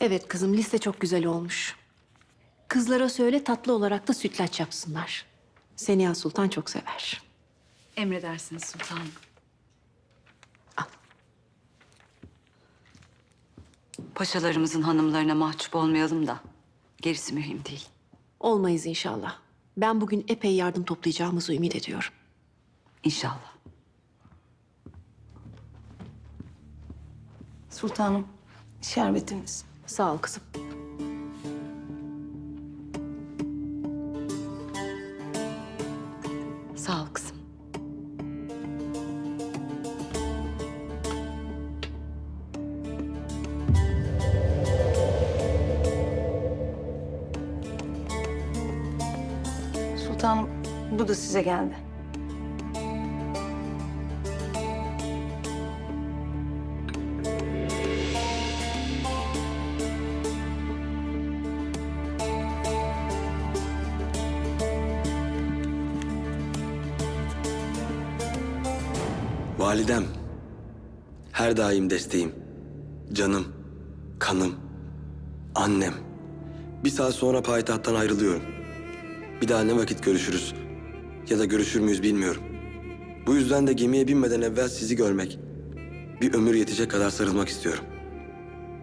Evet kızım liste çok güzel olmuş. Kızlara söyle tatlı olarak da sütlaç yapsınlar. Seniha Sultan çok sever. Emredersiniz sultanım. Paşalarımızın hanımlarına mahcup olmayalım da gerisi mühim değil. Olmayız inşallah. Ben bugün epey yardım toplayacağımızı ümit ediyorum. İnşallah. Sultanım, şerbetiniz. Sağ ol kızım. Sağ ol kızım. Sultanım, bu da size geldi. Validem, her daim desteğim, canım, kanım, annem. Bir saat sonra payitahttan ayrılıyorum. Bir daha ne vakit görüşürüz ya da görüşür müyüz bilmiyorum. Bu yüzden de gemiye binmeden evvel sizi görmek, bir ömür yetecek kadar sarılmak istiyorum.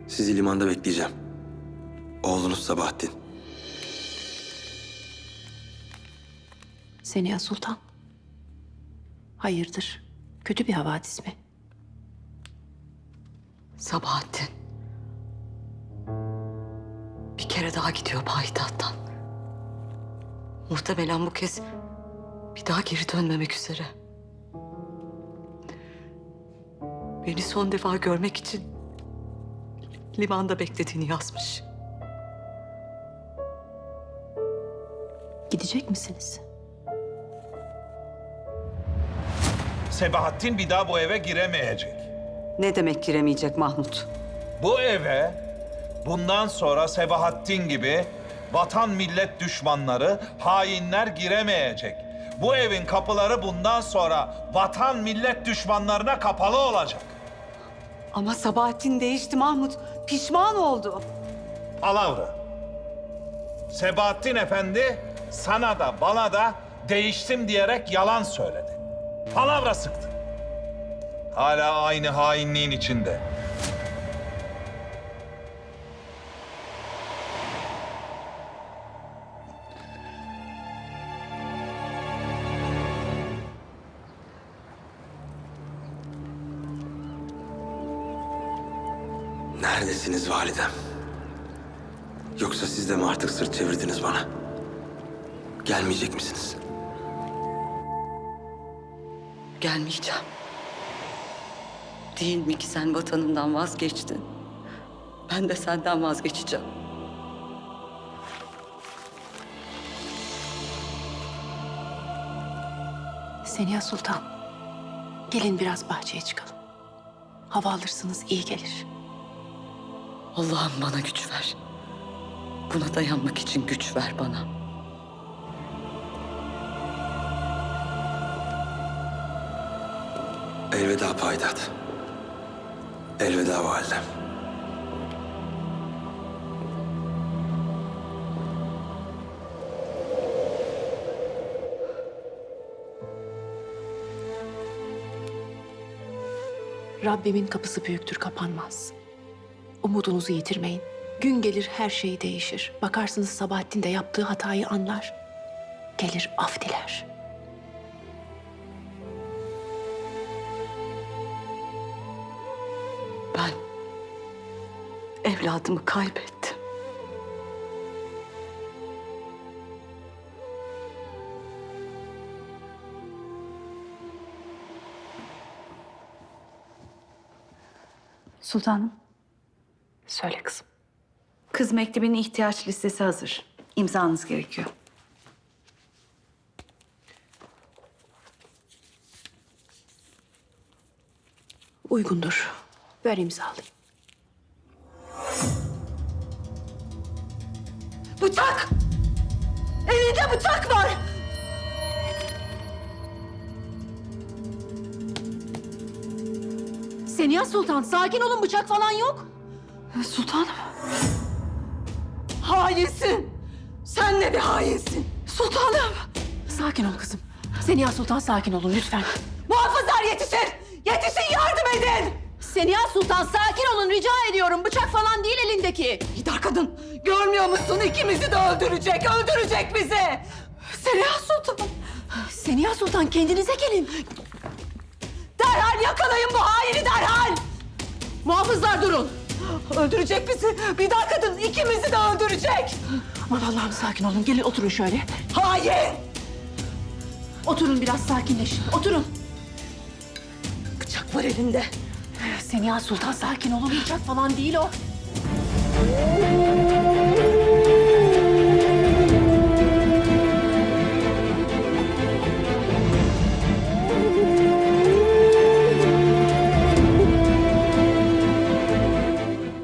Sizi limanda bekleyeceğim. Oğlunuz Sabahattin. Seniha Sultan. Hayırdır? Kötü bir havadis mi? Sabahattin. Bir kere daha gidiyor payitahttan. Muhtemelen bu kez bir daha geri dönmemek üzere. Beni son defa görmek için limanda beklediğini yazmış. Gidecek misiniz? Sebahattin bir daha bu eve giremeyecek. Ne demek giremeyecek Mahmut? Bu eve bundan sonra Sebahattin gibi vatan millet düşmanları, hainler giremeyecek. Bu evin kapıları bundan sonra vatan millet düşmanlarına kapalı olacak. Ama Sabahattin değişti Mahmut. Pişman oldu. Alavra. Sebahattin Efendi sana da bana da değiştim diyerek yalan söyledi. Palavra sıktı. Hala aynı hainliğin içinde. Neredesiniz validem? Yoksa siz de mi artık sırt çevirdiniz bana? Gelmeyecek misiniz? Gelmeyeceğim. Değil mi ki sen vatanından vazgeçtin? Ben de senden vazgeçeceğim. Seniha Sultan. Gelin biraz bahçeye çıkalım. Hava alırsınız iyi gelir. Allah'ım bana güç ver. Buna dayanmak için güç ver bana. Elveda payitaht. Elveda validem. Rabbimin kapısı büyüktür kapanmaz. Umudunuzu yitirmeyin. Gün gelir her şey değişir. Bakarsınız Sabahattin de yaptığı hatayı anlar. Gelir af diler. Evladımı kaybettim. Sultanım, Söyle kızım. kız mektebinin ihtiyaç listesi hazır. İmzanız gerekiyor. Uygundur. Ver imzalayayım. Bıçak! Elinde bıçak var! Seniha Sultan sakin olun bıçak falan yok. Sultanım. Hainsin. Sen de bir hainsin. Sultanım. Sakin ol kızım. Seniha Sultan sakin olun lütfen. Muhafızlar yetişin. Yetişin yardım edin. Seniha Sultan sakin olun rica ediyorum. Bıçak falan değil elindeki. Gidar kadın. Görmüyor musun? İkimizi de öldürecek. Öldürecek bizi. Seniha Sultan. Seniha Sultan kendinize gelin. Derhal yakalayın bu haini derhal. Muhafızlar durun. Öldürecek bizi. Bidar kadın ikimizi de öldürecek. Aman Allah'ım sakin olun. Gelin oturun şöyle. Hain. Oturun biraz sakinleşin. Oturun. Bıçak var elinde. Seniha Sultan sakin. Bıçak falan değil o.